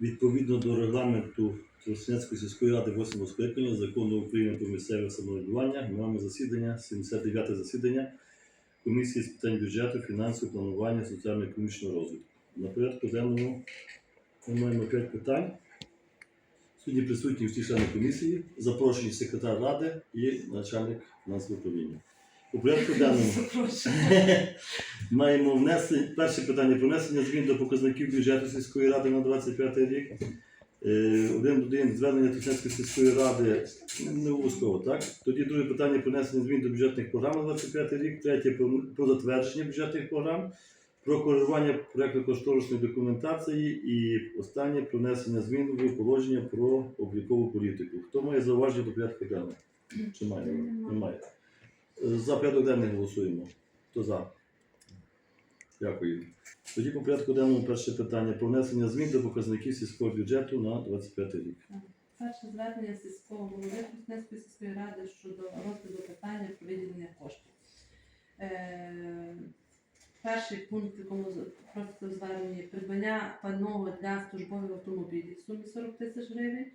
Відповідно до регламенту Тростянецької сільської ради 8 скликання закону України про місцеве самоврядування ми маємо засідання, 79 те засідання комісії з питань бюджету, фінансів, планування, соціально-економічного розвитку. На порядку денному ми маємо 5 питань. Сьогодні присутні всі члени комісії, запрошені секретар ради і начальник фінансового управління. У порядку денному Маємо внесення перше питання про внесення змін до показників бюджету сільської ради на 25 рік. Е, Один до один звернення Тоснецької сільської ради не обов'язково, так? Тоді друге питання про внесення змін до бюджетних програм на 25 рік, третє про, затвердження бюджетних програм, про коригування проєктно-кошторисної документації і останнє про внесення змін в положення про облікову політику. Хто має зауваження до порядку денного? Чи має? Немає. За порядок денний голосуємо. Хто за? Дякую. Тоді по порядку денному перше питання про внесення змін до показників сільського бюджету на 25 рік. Перше звернення сільського голови Кузнецької сільської ради щодо розгляду питання про виділення коштів. Е, перший пункт, якому просто звернення придбання пального для службових автомобілів в сумі 40 тисяч гривень,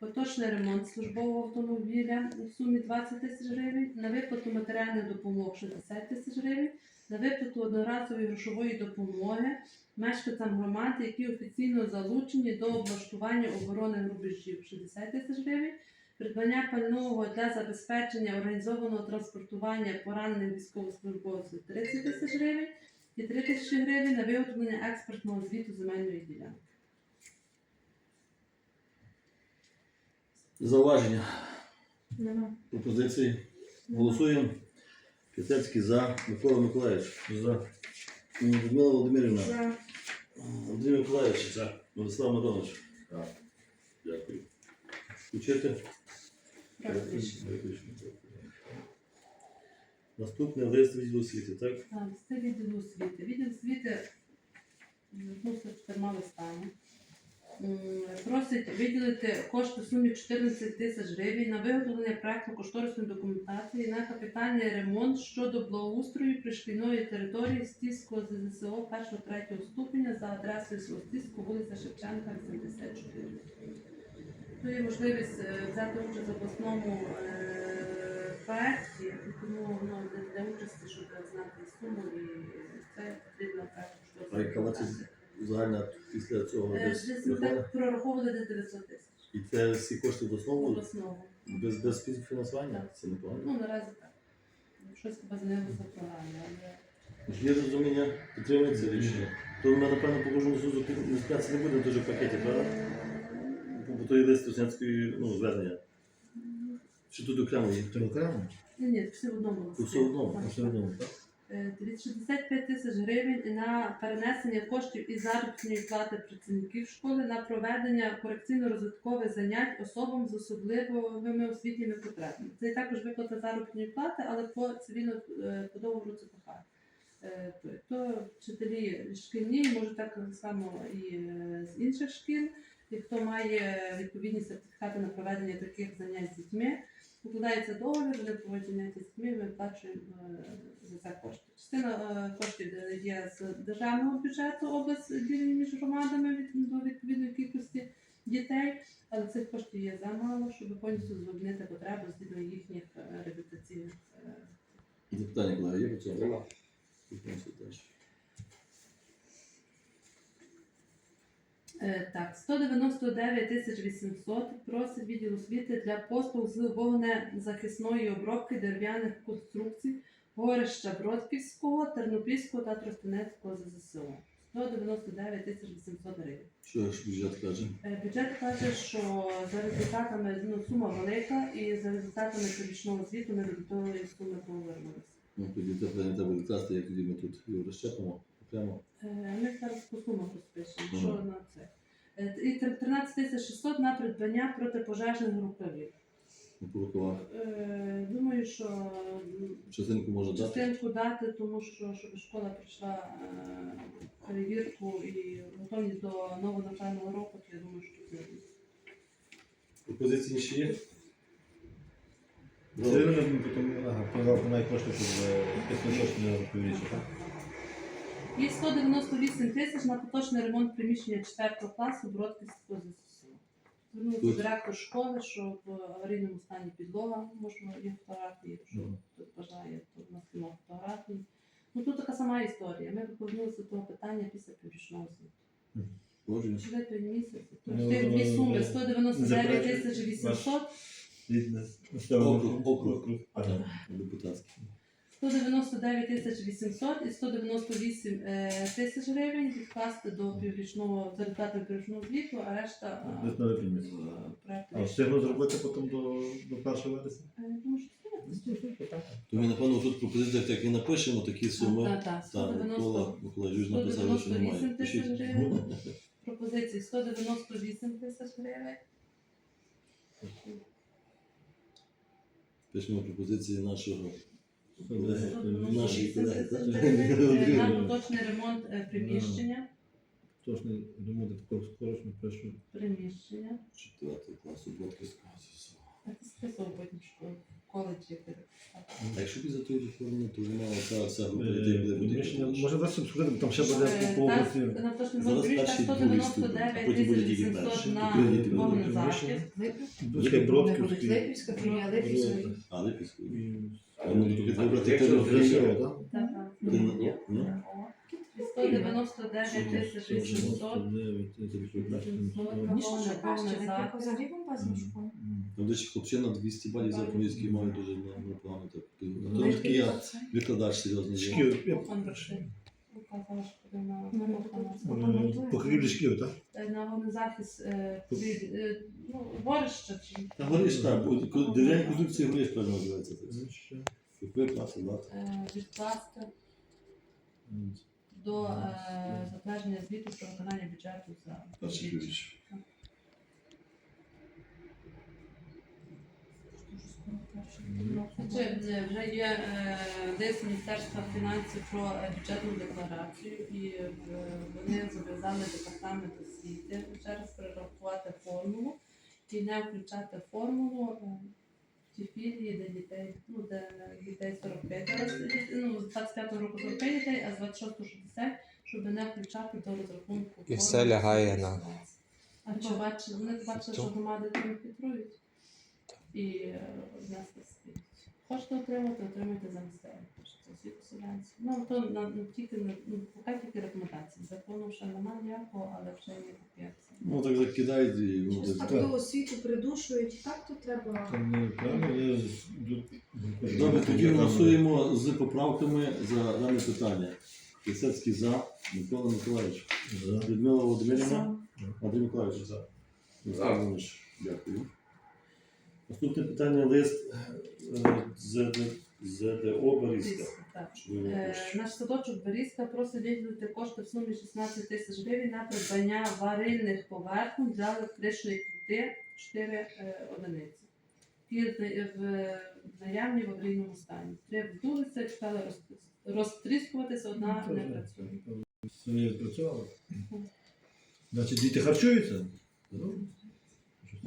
поточний ремонт службового автомобіля в сумі 20 тисяч гривень, на виплату матеріальних допомог 60 тисяч гривень, на виплату одноразової грошової допомоги мешканцям громади, які офіційно залучені до облаштування оборони рубежів 60 тисяч гривень, придбання пального для забезпечення організованого транспортування поранених військовослужбовців 30 тисяч гривень і 3 тисячі гривень на виготовлення експортного звіту земельної ділянки. Зауваження, Нема. пропозиції. Голосуємо. П'ятецький за. Микола Миколаївич. За. Людмила Володимирівна. За. Андрій Миколаївич. За. Владислав Мадонович. За. Дякую. Включити. Наступне лист відділу освіти, так? Так, Це відділ освіти. Відділ освіти звернувся з чотирма листами. М, Просить виділити кошти в сумі 14 тисяч гривень на виготовлення проектно-кошторисної документації на капітальний ремонт щодо благоустрою пришкільної території Стільського ЗЗСО 1-3 ступеня за адресою село Стільського, вулиця Шевченка, 84. Тут є можливість е, взяти участь в обласному е, проєкті, тому ну, для, участі, щоб знати суму, і це потрібно так, загальна після цього Е, десь Десь ми так прораховували десь 900 тисяч І це всі кошти в основу обласного. без, без співфінансування? Це непогано. Ну, наразі так. Щось хіба змінилося в програмі, але Є розуміння, підтримується рішення. То ми, напевно, по кожному суду не спрятися не будемо в пакеті, правда? Бо- Бо то є лист Тоснянської ну, звернення. Чи тут окремо є? Це окремо? ні, ні, всі в одному листі. все одно, Так, Все одно, так? Е, від 65 тисяч гривень на перенесення коштів із заробітної плати працівників школи на проведення корекційно-розвиткових занять особам з особливими освітніми потребами. Це також виплата заробітної плати, але по цивільно е, по договору ЦПХ. Е, то- вчителі шкільні, може так само і з інших шкіл, і хто має відповідні сертифікати на проведення таких занять з дітьми, укладається договір, вони проводять заняття з дітьми, ми е, за це кошти. Частина е, коштів є з державного бюджету область ділені між громадами від до відповідної кількості дітей, але цих коштів є замало, щоб повністю задовольнити потребу згідно їхніх е, реабілітаційних. е, Запитання, колеги, є по цьому? Е, Так, 199 тисяч 800 просить відділ освіти для послуг з вогнезахисної обробки дерев'яних конструкцій горища Бродківського, Тернопільського та Тростянецького ЗЗСО. 199 тисяч 800 гривень. Що ж бюджет каже? Е, Бюджет каже, що за результатами ну, сума велика, і за результатами щорічного звіту ми до тої суми повернулися. Ну, тоді це питання треба відкласти, як тоді ми тут його розчепимо окремо. Е, Ми зараз по сумах розпишемо, що на це. Е, І 13 тисяч 600 на придбання протипожежних рукавів. Ну. Е, Думаю, що Частинку може дати. частинку дати, тому що щоб школа пройшла е, перевірку і готовність до нового навчального року, то я думаю, що це Пропозиції ще є? Ми потім, ага, подав на кошти, щоб е, 500 не повірити, так? І 198 тисяч на поточний ремонт приміщення 4 класу Бродківського ЗСУ. Звернувся Тут- директор школи, що в аварійному стані підлога, можна є фотографії, якщо хтось бажає, то в нас нема фотографій. Ну тут така сама історія. Ми повернулися до того питання після піврічного звіту. Погоджуюсь. Четвертий місяць. Тут Ну, тих дві суми е, 199 тисяч 800, Округ, округ. Депутатський. 199 тисяч 800 і 198 е, тисяч гривень відкласти до піврічного за результатами піврічного звіту, а решта Десь на проекту. А встигну зробити потім до, до 1 вересня? Е, я думаю, що. То ми, напевно, тут пропозиція, так і напишемо такі суми. Так, так, Так, Микола 190 Миколаївич написали, що 198 немає. тисяч Пишіть. гривень. пропозиції 198 тисяч гривень. Пишемо пропозиції нашого Колеги, нашої 198 колеги. так? е, на поточний ремонт е, приміщення. Точно ремонт такого скорочно пишу. Приміщення. Четвертий клас у Ботківського ЗСУ. Так і потім що коледжі. А якщо б за ту реформу, то вона оця вся група Е, буде приміщення, буде. Може вас обсудити, бо там ще буде Е, по області. На поточний Зараз ремонт перший, другий ступінь, а 199 потім буде тільки 800 перший. на Третій буде вогнезахист. приміщення. Дочки Будуть Бродківський. Липівська, філія Липівської. А. І- А ну, тільки вибрати тебе Красиво, так? Так, так. Ти на- ну, ну. І 199 тисяч 800. 99 тисяч 800. Ніщо що краще, Повний ви захист. тільки взагалі бомбезна школа. Там десь хлопчина 200 балів за англійський має дуже непогано так. Ну, то такий я викладач серйозний. Шкіл. Ну, Покрівлі шкіл, так? на вогнезахист е, е, ну, горище Та гориш так, дерев'яні конструкції гориш, правильно називається. Дати. е, відкласти до е, затвердження звіту про виконання бюджету за Перший півріч. Чи е, вже є лист Міністерства фінансів про бюджетну декларацію, і вони зобов'язали департамент освіти ще раз перерахувати формулу і не включати формулу е, пільги, де дітей, ну де дітей 45, е, ну з 25 року 45 дітей, а з 26 60, щоб не включати до розрахунку. І все лягає на- А чи бачили, вони бачили, що громади там підтрують і внести спільність. Хочете отримати, отримайте за місцеві освіту селянців. Ну, то на, ну, тільки, на- ну, поки тільки рекомендації. Закону ще немає ніякого, але вже є таке. Ну так закидають і Щось так до освіту придушують, так то треба. Це не правильно, я Добре, тоді голосуємо з поправками за дане питання. Лисецький за, Микола Миколаївич. За. Людмила Володимирівна. Андрій Миколаївич. За. Михайло Дякую. Наступне питання лист е, ЗД ЗДО Борізька. Так. Е. Наш садочок Берізка просить виділити кошти в сумі 16 тисяч гривень на придбання варильних поверхонь для електричної плити 4 е, одиниці. Ті в- наявні в аварійному стані. Три вдулися, роз- розтріскуватися, одна не працює. Своє працювало. Значить, діти харчуються? Ну,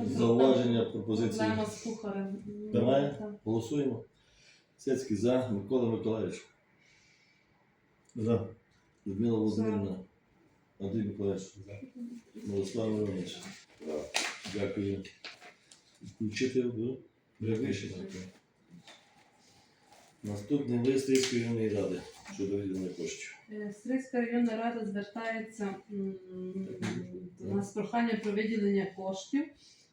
Зауваження, пропозиції. Проблема з кухарем. Давай. Так. Голосуємо. Лисецький за, Микола Миколаївич. За. Людмила Володимирівна. Андрій Миколаївич. Мирослав Миронович. Дякую. Включити в рішення. Наступний лист Львівської районної ради щодо виділення коштів. Е, Стрийська районна рада звертається до нас з проханням про виділення коштів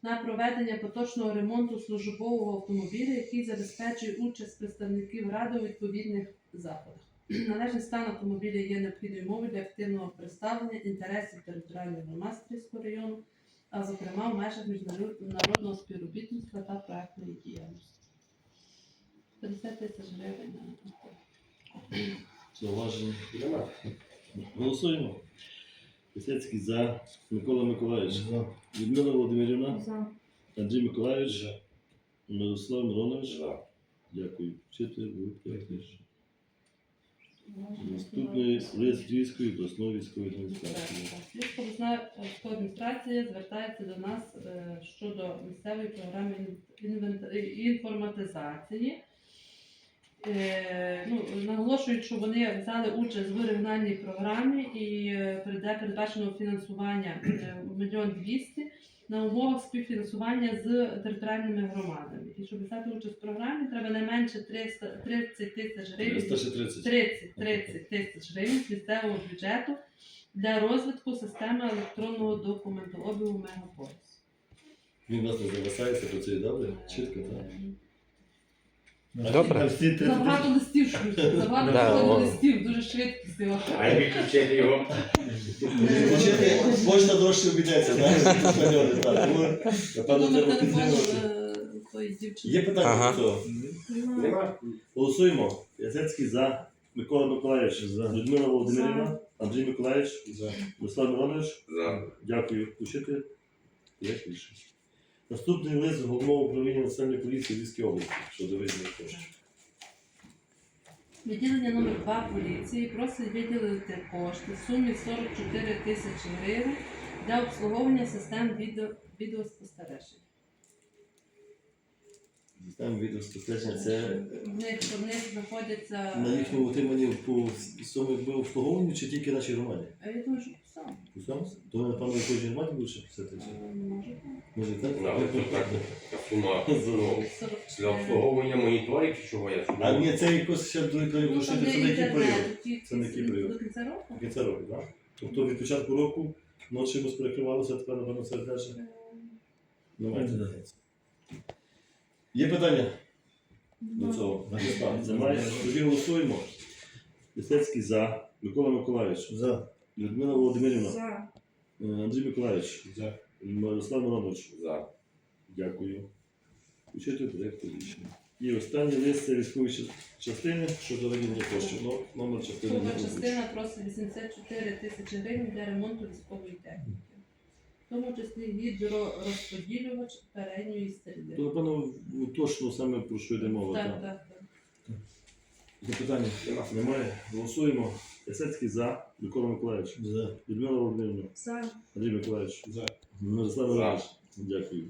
на проведення поточного ремонту службового автомобіля, який забезпечує участь представників ради у відповідних заходах. Належний стан автомобіля є необхідною мовою для активного представлення інтересів територіальних громад району, а зокрема в межах міжнародного співробітництва та проектної діяльності. 50 тисяч гривень на. Зауваження. Голосуємо. Лисецький за, Микола Миколаївич. За. Людмила Володимирівна. За. Андрій Миколаївич. Мирослав Миронович. Дякую. Чотири, п'ять. Наступний лист Львівської обласної військової адміністрації. Львівська обласна військова адміністрація звертається до нас е, щодо місцевої програми інформатизації. Е, ну, наголошують, що вони взяли участь в регіональній програмі і е, перед- передбачено фінансування е, мільйон двісті на умовах співфінансування з територіальними громадами. І щоб взяти участь в програмі, треба не менше 300, 30 тисяч гривень 30 30 тисяч гривень з місцевого бюджету для розвитку системи електронного документообігу Мегаполіс. Він вас не зависається, працює добре? Чітко, так? Добре. А всі 30 Забагато листів шлють, забагато Да, да, о. листів, дуже швидкість його. А відключити його. Вчити, Почта дорожче обійдеться, так? Так, тому, напевно, Номер треба телефону підтримувати. е, тої дівчини. Є питання Ага. до цього? Нема. Голосуємо. Яцецький за. Микола Миколаївич. За. Людмила Володимирівна. Андрій Миколаївич. За. Руслан Іванович. За. Дякую. Включити. Як більше. Наступний лист головного управління національної поліції Львівської області щодо виділення коштів. Відділення номер 2 поліції просить виділити кошти в сумі 44 тисячі гривень для обслуговування систем відео, відеоспостережень. Система відеоспостереження це В них, в них знаходяться. на їхньому утриманні по сумі якби обслуговуванню чи тільки нашій громаді? А я думаю, що сам. Усьому? То вони, напевно, кожній громаді будуть ще писати? Може, Може, так? Ну, Але тут так, така сума. Ну, Для обслуговування моніторів чи чого я А ні, це якось ще до Ну, це який період? Це на який До кінця року? До кінця року, так? Тобто від початку року ночі чимось перекривалося, тепер, напевно, це теж Е, немає. Да. Є питання Ну, до цього? Немає. Немає. Тоді голосуємо. Лисецький за. Микола Миколаївич. За. Людмила Володимирівна. За. Е, Андрій Миколаївич. За. Мирослав Миронович. За. Дякую. Включити проєкт рішення. І останній лист це військові ча- частини щодо виділення коштів. Ну, номер частини. Озвучив. частина просить 84 тисячі гривень для ремонту військової техніки. В тому числі гідророзподілювач передньої стріли. То, напевно, точно саме про що йде мова. Так, так? так, так. Запитання немає. Голосуємо. Ясецький за. Микола Миколаївич. За. Людмила Володимирівна. За. Андрій Миколаївич. За. Мирослав За. Іванович. Дякую.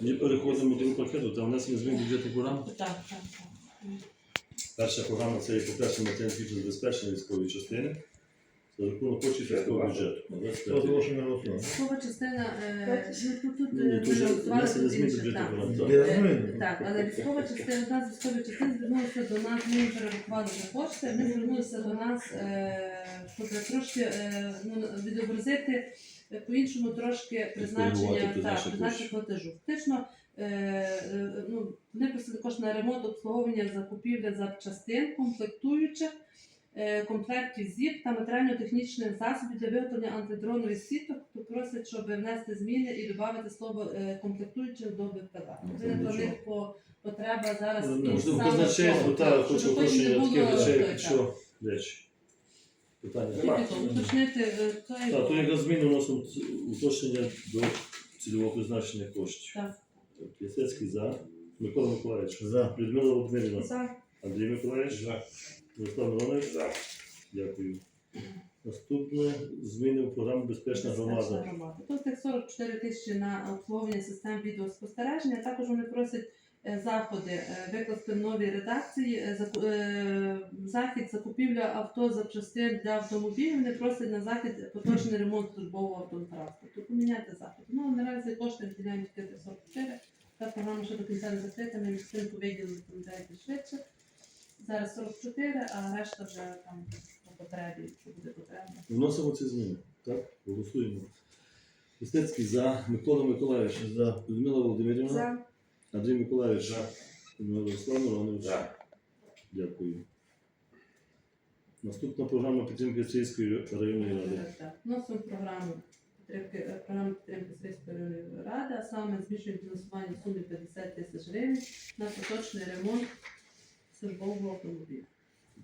Ми переходимо до пакету та є змін бюджетних програм. Так, так, так. Перша програма це є по першому матеріально забезпечення військової частини за рахунок коштів військового бюджету. на 25 рік. Прошу. Військова частина, е, ну тут, тут Ні, ні, е, тут же голосували внесення тут змін до інше, бюджетних так. програм. так. Е. Так, але військова частина, у нас військові частини звернулися до нас, ми їм перерахували кошти, вони звернулися до нас, е, щоб трошки е, ну, відобразити е, по-іншому трошки призначення, Скоригувати так, призначення призначення платежу. Фактично, е, е, ну, вони просили кошти на ремонт, обслуговування, закупівля запчастин, комплектуючих, комплектів ЗІП та матеріально-технічних засобів для виготовлення антидронових сіток, то просять, щоб внести зміни і додати слово е, комплектуючих до БПЛА. Ну, Це для них по потреба зараз Ну, Можливо, саме та не уточнення таких речей, якщо речі. Питання. То, уточнити е, Так, то якраз зміни вносимо уточнення до цільового призначення коштів. Так. П'ясецький за. Микола Миколаївич. За. Людмила Володимирівна. За. Андрій Миколаївич. За. Мирослав Миронович. За. Дякую. Наступне зміни в програму Безпечна громада. Тут тих 44 тисячі на обслуговування систем відеоспостереження. Також вони просять е, заходи е, викласти в новій редакції. Е, Захід закупівля авто запчастин для автомобілів. Вони просять на захід поточний ремонт службового автотранспорту. Поміняти захід. Ну наразі кошти тих 44. Та програма ще до кінця не закрита, ми частинку виділили пам'ятаєте швидше. Зараз 44, а решта вже там по потребі, якщо буде потрібно. Вносимо ці зміни. Так? Голосуємо. П'ясецький за. Микола Миколаївич. За. Людмила Володимирівна. За. Андрій Миколаївич. За. Мирослав Миронович. За. Дякую. Наступна програма підтримки Сільської районної ради. Так, так. Вносимо програму підтримки, е, програму підтримки Сільської районної ради, а саме збільшуємо фінансування в сумі 50 тисяч гривень на поточний ремонт службового автомобіля.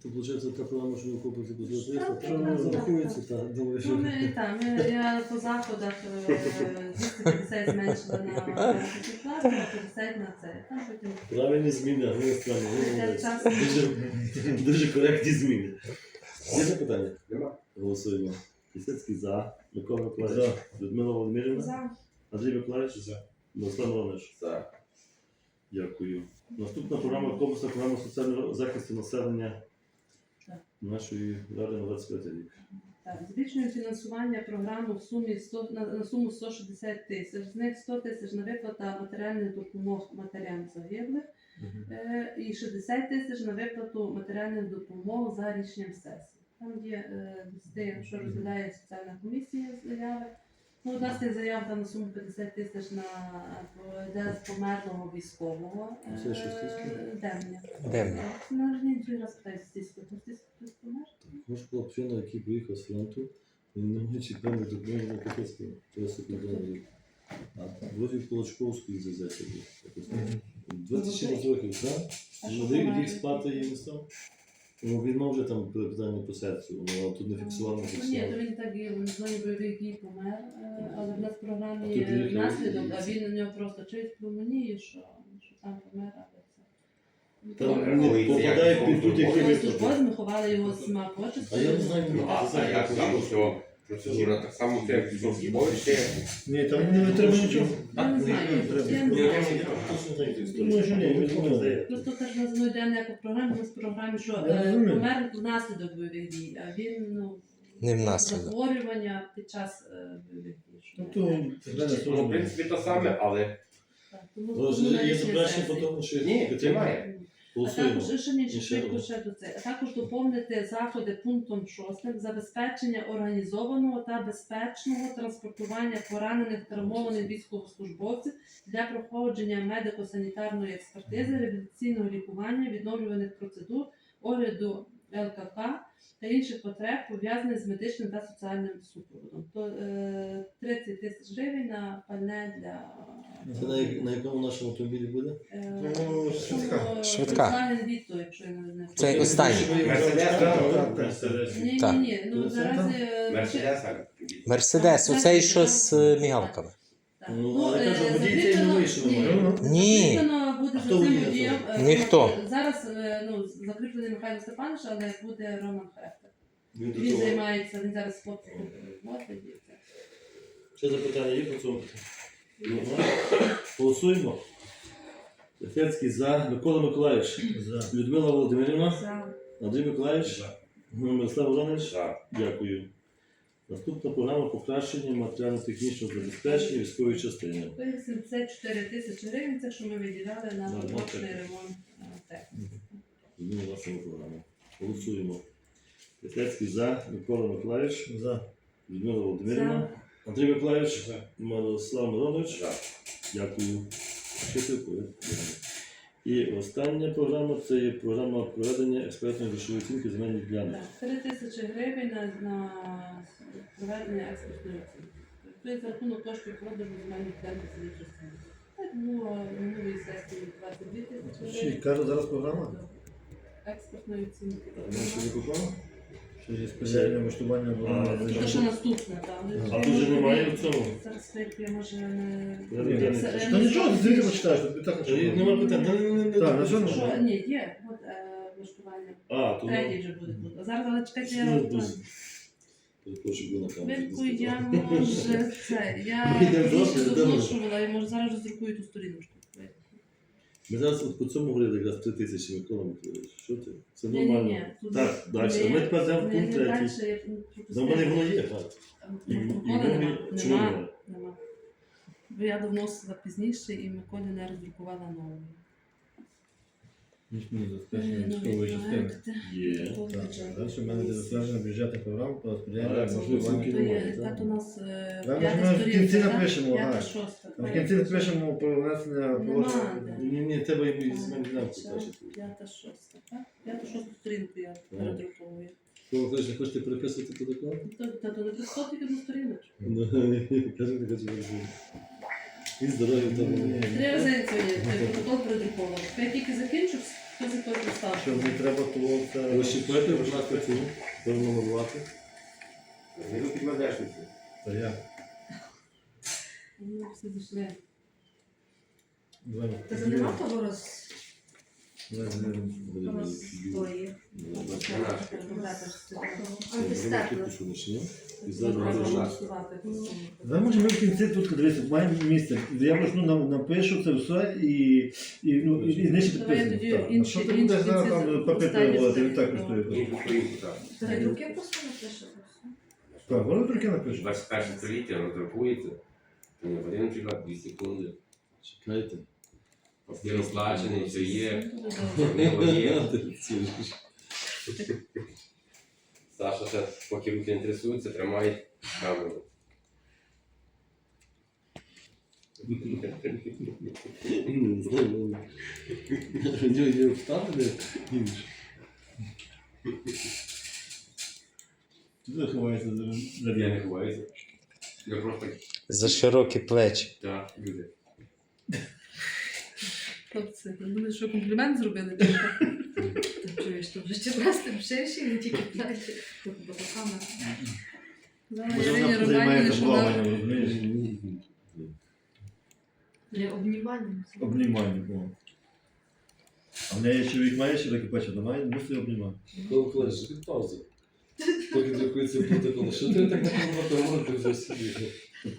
То виходить та програма, що ви купите до Так, так, то так, зарахується, так, думаю, Ну, що. ми, та, ми, я по заходах е, 250 зменшила на клас, на 50 на це. Там потім Правильні зміни, а ви справді, ви Це час. Дуже, дуже коректні зміни. Є запитання? Нема. Голосуємо. Пісецький за. Микола Миколаївич. За. Людмила Володимирівна. За. Андрій Миколаївич. За. Мирослав Миронович. За. Дякую. Наступна програма комплексна програма соціального захисту населення Так. нашої ради на 25 рік. Так, збільшуємо фінансування програми в сумі 100, на, на суму 160 тисяч. З них 100 тисяч на виплата матеріальних допомог матерям загиблих е, і 60 тисяч на виплату матеріальних допомог за рішенням сесії. Там є е, листи, що розглядає соціальна комісія заяви. Ну, одна з тих заяв там на суму 50 тисяч на йде з померлого військового. е, Це що, стільки? Демня. Демня. Ну, ні, другий раз питаю стільки. Стільки хтось помер? Може, хлопчина, який приїхав з фронту, він не може чекати допомоги на Капецького. Це секунду. А вроді в Кулачковську зазеться. 26 років, так? Молодий рік спати не став. Ну, він мав вже там питання по серцю, воно тут не фіксував, не Ну, Ні, то фіксував. він так є, він знає бойовий який помер, е, але в нас в А програмі тут є наслідок, а він на нього просто чують пневмонію, що, що там помер, але це. Там Ну, не попадає під будь-які Коли випадки. службовець, ми ховали його з всіма А я не знаю, Ну, а, а як там що процедура так само, як і більше. Ні, там не треба нічого. Не знаю, я не знаю. Думаю, що ні, не знаю. Просто теж нас не йде не по програмі, нас в програмі, що Я е, розумію. помер внаслідок бойових дій, а він ну, Не внаслідок. захворювання під час е, бойових дій. що Ну, не- Ну, в принципі, то саме, але Так, тому- тому на Є рішення по сесії. тому, що Ні, немає. А також рішення швидко ще до це. А також доповнити заходи пунктом 6 забезпечення організованого та безпечного транспортування поранених травмованих військовослужбовців для проходження медико-санітарної експертизи, реабілітаційного лікування, відновлюваних процедур, огляду ЛКК та інших потреб пов'язаних з медичним та соціальним супроводом. То е, 30 тисяч гривень на пальне для Це на, як- на якому нашому автомобілі буде? е, Ну, швидка. Швидка. Volkswagen Vito, якщо я не не Це останній. Ні, Так. ні, ні. Ну Ну, це наразі е. Мерседес, оцей що з е, мігалками. так. Ну, але е, кажу, водій цей не закріплено- вийшов, ні, може? Ні. Закріплено буде А за хто цим водій водієм. е, Ніхто. Зараз е, ну закріплений Михайло Степанович, але буде Роман Хрестер. Він до Він того. займається, він зараз хлопців водить. і це. Ще запитання є по цьому? Ага. Голосуємо. Лефецький за. Микола Миколаївич. За. Людмила Володимирівна. За. Андрій Миколаївич. Мирослав Володимирович. Так. Дякую. Наступна програма покращення матеріально-технічного забезпечення військової частини. 74 тисячі гривень, це що ми виділяли на На ремонт е, техніки. Зміни програму. Голосуємо. Лефецький за. Микола Миколаївич. За. Людмила Володимирівна. Андрій Миколаївич. Мирослав Миронович. Так. Дякую. Ще дякую. І остання програма це є програма проведення експертної грошової оцінки земельних ділянок. Так, 3 тисячі гривень на, на проведення експертної оцінки. Тобто за рахунок коштів продажу земельних ділянок частини. Так було минулої сесії 22 тисячі Ще гривень. каже зараз програма. Експертної оцінки. Вона ще не купила? Що є спеціальне влаштування А, наступне, так. Тут же немає в цьому? Зараз я може не... Я не Це- Та нічого, ти звідти почитаєш, тобі так Та й Нема питань. Та не- не- не- Так, на що не- Що? Ні, є. От е, влаштування. А, то Третій вже буде тут. А зараз, але чекайте, я... Ну, дуже. Прошу, ви на камеру. Мирку, я може це. Я задушувала, і може зараз вже друкую ту сторіночку. Ми зараз от по цьому говорили якраз 3 тисячі Микола Що ти? Це Ні, ні, нормально. ні. Так, далі. Ми тепер йдемо в пункт третій. я За мене воно є, так. І- і Миколи ви- нема. чому Нема. Нема. Бо я давно пізніше і Миколі не роздрукувала нову. Нічні Е, забезпечення нові військової частини. Є. Так. Далі в мене затверджена бюджетна програма по А, розподіляння це можливо. немає, так так? у нас е, Да, п'ята ми в кінці сторінка, так? напишемо, П'ята, ага. шоста. В кінці напишемо про внесення Нема, положення. де. Ні, ні, тебе і Так, земельні ділянки це бачити. П'ята, шоста, так? П'яту, шосту сторінку я Так. передруковую. Ви кажете, хочете переписувати протокол? Та, та, то не просто тільки сторіночку. Ну, кажете, кажете. І здоров'я в не... Три рази сьогодні той придруковано. Я тільки закінчу, то за той Що не треба, то це... Розщіпити, будь ласка, цю, перенумерувати. Не підмедешниці. Та я. Ну, все зійшли. Та нема того роз... Розстої. Зараз може ми в кінці тут дивіться, маємо місце. Я почну нам напишу це все і, і, ну, і, і нижче підписано. що ти будеш зараз там папір переводити, він так коштує. Та руки просто напишете. Так, воно тільки напишу. 21 століття роздрукується. Ні, в один приклад 2 секунди. Чекайте. Папір оплачений, все є. Саша ще, поки руки не трясуться, тримає камеру. Не знаю. У нього є вставлення інше. Ти заховаєшся за за Я не ховаюся. Я просто За широкі плечі. так, люди. Хлопці, думаєте, що комплімент зробили? Ти чуєш, то вже чебрасти ширші, не тільки плечі. Тут боками. Зараз Може вона займається плаванням, розумієш? Для обнімання. Обнімання. о. А в неї чоловік має ще таке пече, то має, мусить обнімати. Коли клеш, від паузи. Поки друкується протокол. Що ти так не говорити, говорити вже собі.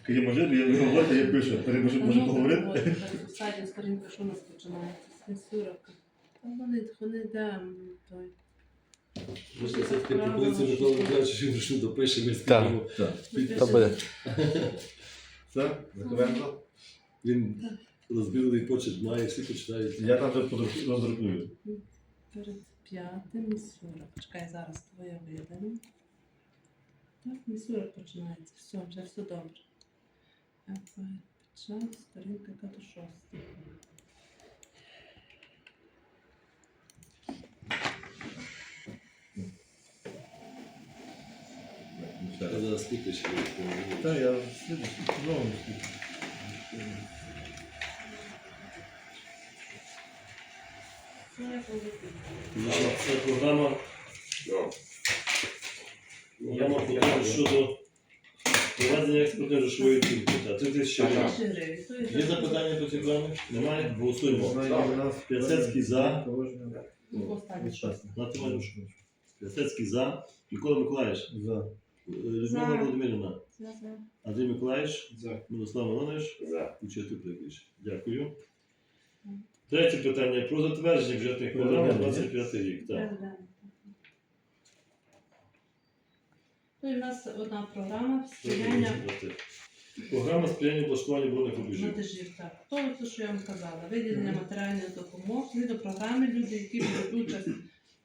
Коли може, я не говорю, я пишу, пере може, може Ну, поговорити. так, сторінка, що у нас починається? Снігурівка. Вони, вони де той. Можна все-таки пропозицію Миколи Миколаївича, що він вручну допише, ми скажемо. Так. То буде. Все, закриваємо. Він розбірний почерк має, всі починають. Я там вже роздрукую. Перед п'ятим місюра. Почекай, зараз твоє видано. Так, місюра починається. Все, вже все добре. А Час, сторінка яка то шоста. Я зараз скільки ще. Так, я слідчий, знову слідчий. Це я полетіла. Це програма, Програма подання щодо проведення експортної грошової оцінки. Та, Три тисячі Ага. гривень. Є запитання по цій програмі? Немає? Голосуємо. П'ятсецький за. Останнє. Відчасно. П'ятецький за. Микола Миколаївич. За. Людмила Володимирівна. За. Андрій Миколаївич. За. Мирослав Іванович. За. Включити прикріш. Дякую. Третє питання про затвердження бюджетних програм на 25 рік. Так. Ну, і в нас одна програма сприяння Програма сприяння облаштуванню водних рубежів. Вантажів, так. То, те, що я вам казала, виділення матеріальних допомог згідно програми люди, які беруть участь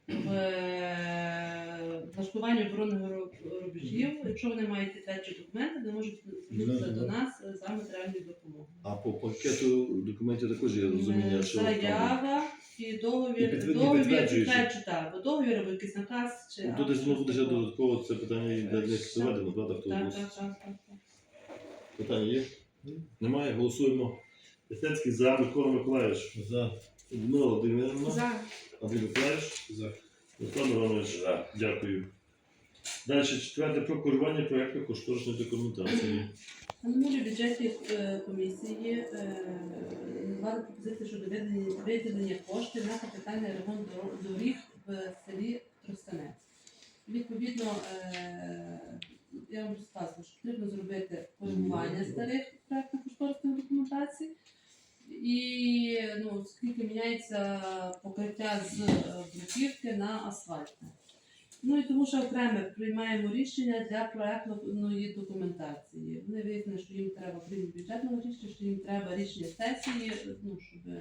в е, влаштуванні оборонних рубежів, якщо вони мають підтверджені документи, вони можуть звернутися до нас за матеріальною допомогою. А по пакету документів також є розуміння, Е, що там Заява і договір, і договір підтверджуючи. підтверджує, так, бо договір, або якийсь наказ, чи Ну, Тут десь воно буде ще додатково це питання і для них доведено, правда, хто Так, так, так, так. так. Питання є? Немає? Голосуємо. Пісецький за Микола Миколаївич. За. Людмила Володимирівна. За. Андрій Миколаївич. За. Руслан Іванович. За. Дякую. Далі четверте про керування проєкту кошторисної документації. На минулій бюджетній е, комісії е, надавали пропозиції щодо виділення, коштів на капітальний ремонт доріг в селі Тростянець. Відповідно, е, я вам розказую, що потрібно зробити коригування старих проєктно-кошторисних документацій. І ну, оскільки міняється покриття з е, бруківки на асфальтне. Тому окремо приймаємо рішення для проектної документації. Вони вияснили, що їм треба крім бюджетного рішення, що їм треба рішення сесії, ну щоб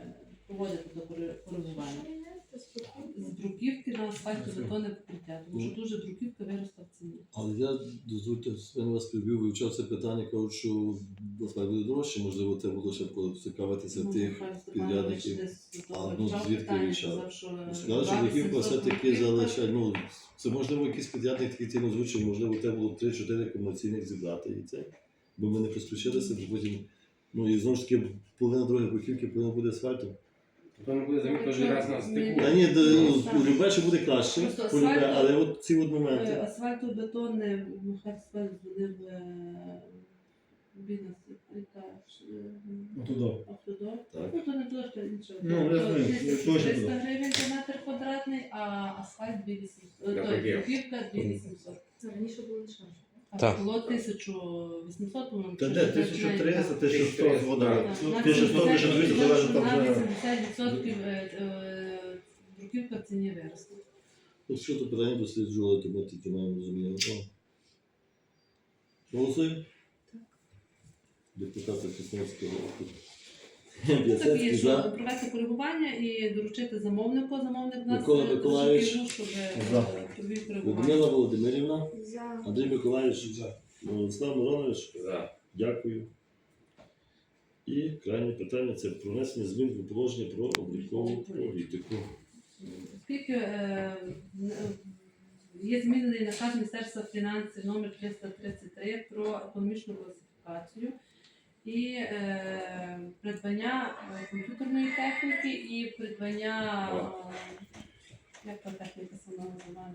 проводити до кори- коригування. З бруківки на асфальтобетонне покриття, тому що дуже бруківка виросла в ціні. Але я дозвольте, я вас прибив, вивчав це питання, кажу, що насправді буде дорожче, можливо, треба було ще поцікавитися Ну, тих підрядників. А, ну, звідки вивчав? Сказали, що бруківка все-таки залишає. Ну, це можливо якийсь підрядник такий тим озвучив, можливо, треба було 3-4 комерційних зібрати і це. Бо ми не поспішилися, бо потім. Ну і знову ж таки половина дороги бруківки повинна буде асфальтом. То не буде заміт кожен раз на стику. Та ні, де, ну, любе, що буде краще, Просто полюбе, асфальту- але от ці от моменти. Е, Асфальтобетонне, Михайло Степанович дзвонив е, яка Ну, туди. Автодор. Так. Ну, то не що нічого. Ну, я знаю, 1300 точно туди. гривень за метр квадратний, а асфальт 2800. На Ой, поділ. бруківка 2800. Раніше було лише. А Так. було 1800, по-моєму. Та де, 1300, починається. 1100 згода. Так, Ну, на 1100, 1200, залежно там на вже. 80% е, е, в ціні виросла. Ну, що то питання досліджували, то ми тільки маємо розуміння. Голосуємо? Депутати року. Це тобі, П'ятдесятки що за. провести коригування і доручити замовнику. Замовник у нас Микола е, Миколайович. дуже щоб За. е, коригування. Людмила Володимирівна, За. Андрій Миколаївич, Владислав Миронович, За. дякую. І крайнє питання це про внесення змін до положення про облікову політику. Оскільки е, е, є змінений наказ Міністерства фінансів номер 333 про економічну класифікацію і е, придбання е, комп'ютерної техніки і придбання е, як та техніка сама називає?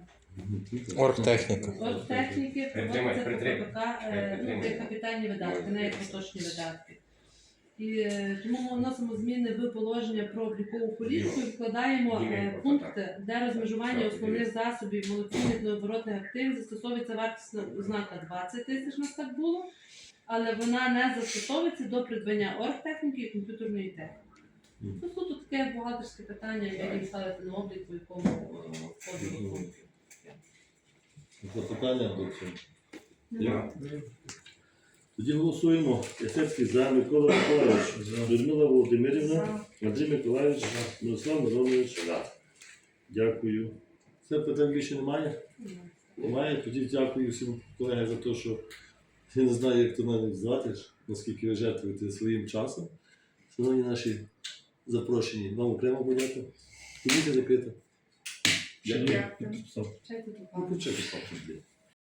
Оргтехніка. Оргтехніки проводиться. КПК, е, ну, капітальні видатки, не як поточні видатки. І е, тому ми вносимо зміни в положення про облікову політику і вкладаємо е, пункти, де розмежування основних засобів молодцінних необоротних активів застосовується вартісна ознака 20 тисяч, нас так було, але вона не застосовується до придбання оргтехніки і комп'ютерної техніки. Мгм. Ну, тут таке бухгалтерське питання, як їм ставити на облік, по якому е. Запитання до цього. Тоді голосуємо. Ясецький за, Микола Миколаївич, Людмила Володимирівна, Андрій Миколаївич, Мирослав Миронович. Дякую. Це питань більше немає? Немає. Тоді дякую всім колегам за те, що я не знаю, як то навіть звати, наскільки ви жертвуєте своїм часом. Шановні наші запрошені. Вам окремо подяка. Комісія закрита. Дякую. Дякую. Чекайте, будь ласка. Ну, почекайте, папа.